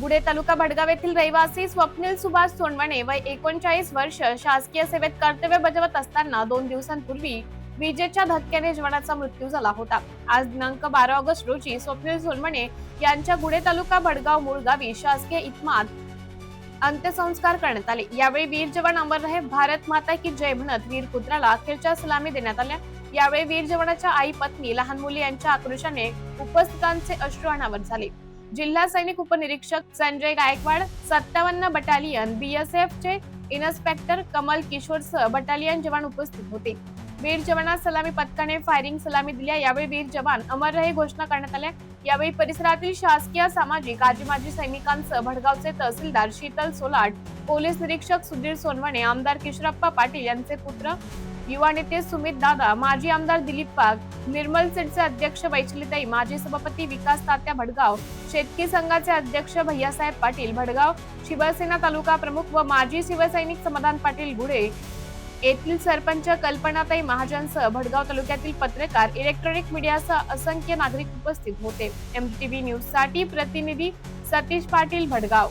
गुढे तालुका भडगाव येथील रहिवासी स्वप्नील सुभाष सोनवणे व एकोणचाळीस वर्ष शासकीय सेवेत कर्तव्य बजावत असताना दोन दिवसांपूर्वी विजेच्या धक्क्याने जवानाचा मृत्यू झाला होता. आज दिनांक बारा ऑगस्ट रोजी स्वप्नील सोनवणे यांच्या गुढे तालुका भडगाव मूळ गावी शासकीय इतमात अंत्यसंस्कार करण्यात आले. यावेळी वीर जवान अमर रहे भारत माता की जय म्हणत वीर पुत्राला अखेरच्या सलामी देण्यात आल्या. यावेळी वीर जवानाच्या आई पत्नी लहान मुली यांच्या आक्रोशाने उपस्थितांचे अश्रू अनावर झाले. जिल्हा सैनिक उपनिरीक्षक संजय गायकवाड सत्तावन्न बटालियन बीएसएफ चे इन्स्पेक्टर कमल किशोरसह बटालियन जवान उपस्थित होते. वीर जवानास सलामी पथकाने फायरिंग सलामी दिल्या. यावेळी वीर जवान अमर रहे घोषणा करण्यात आल्या. यावेळी परिसरातील शासकीय सामाजिक आजी माजी सैनिकांसह भडगावचे तहसीलदार शीतल सोलाट पोलीस निरीक्षक सुधीर सोनवणे आमदार किशोरप्पा पाटील यांचे पुत्र युवा नेते सुमित दादा माजी आमदार दिलीप पाग निर्मल सेटचे अध्यक्ष वैचलिताई माजी सभापती विकास तात्या भडगाव शेतकी संघाचे अध्यक्ष भैयासाहेब पाटील भडगाव शिवसेना तालुका प्रमुख व माजी शिवसैनिक समाधान पाटील गुढे येथील सरपंच कल्पनाताई महाजनसह भडगाव तालुक्यातील पत्रकार इलेक्ट्रॉनिक मीडियासह असंख्य नागरिक उपस्थित होते. एमटीव्ही न्यूजसाठी प्रतिनिधी सतीश पाटील भडगाव.